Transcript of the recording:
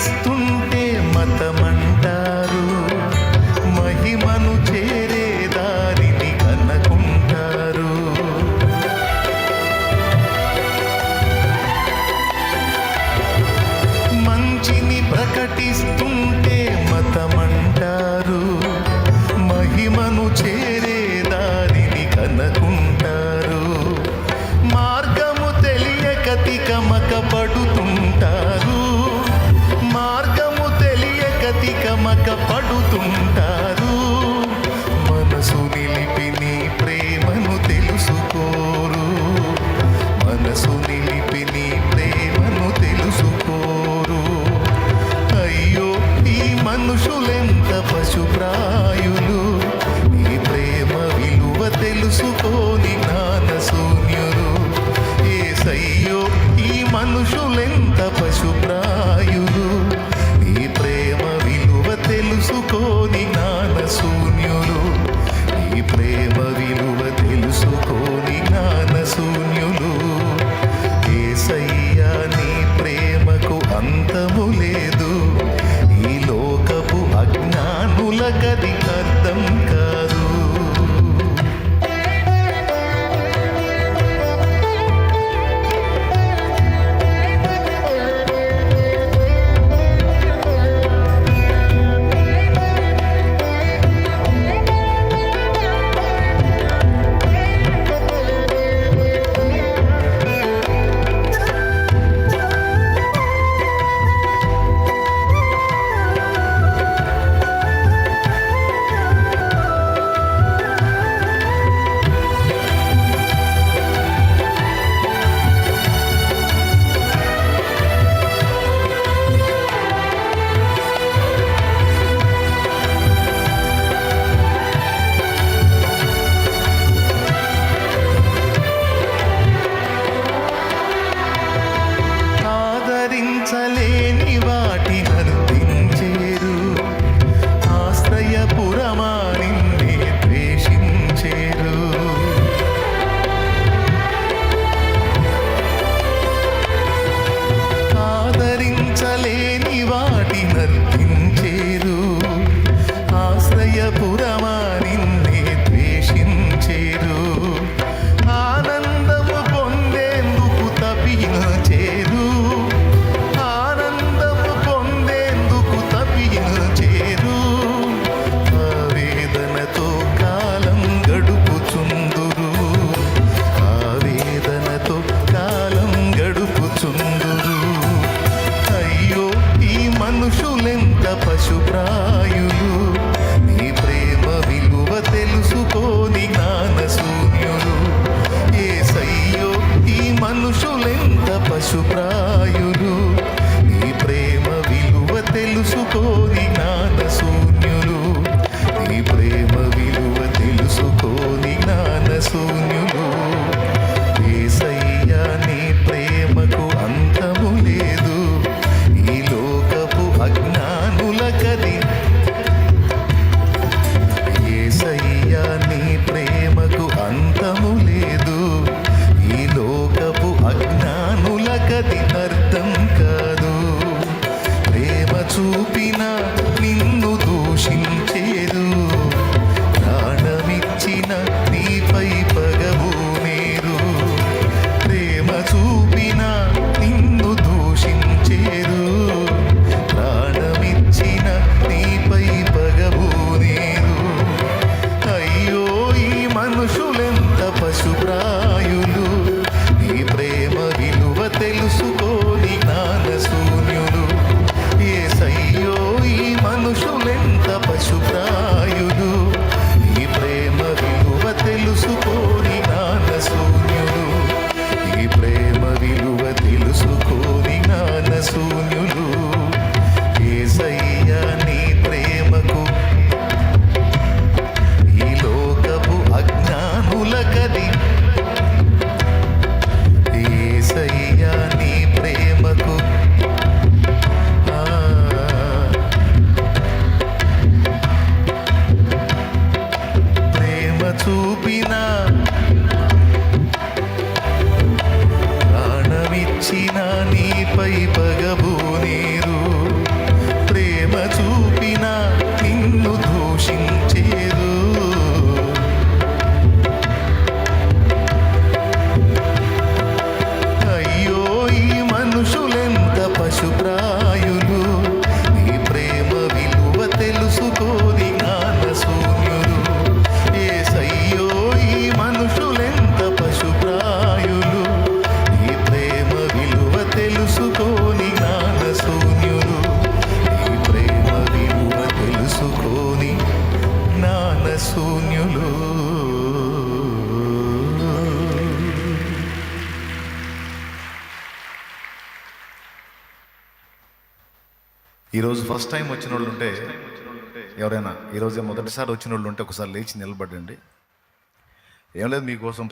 ప్రకటిస్తుంటే ఈరోజు first time వచ్చిన వాళ్ళు ఉంటే ఎవరైనా ఈరోజు మొదటిసారి వచ్చిన వాళ్ళు ఉంటే ఒకసారి లేచి నిలబడండి. ఏం లేదు మీకోసం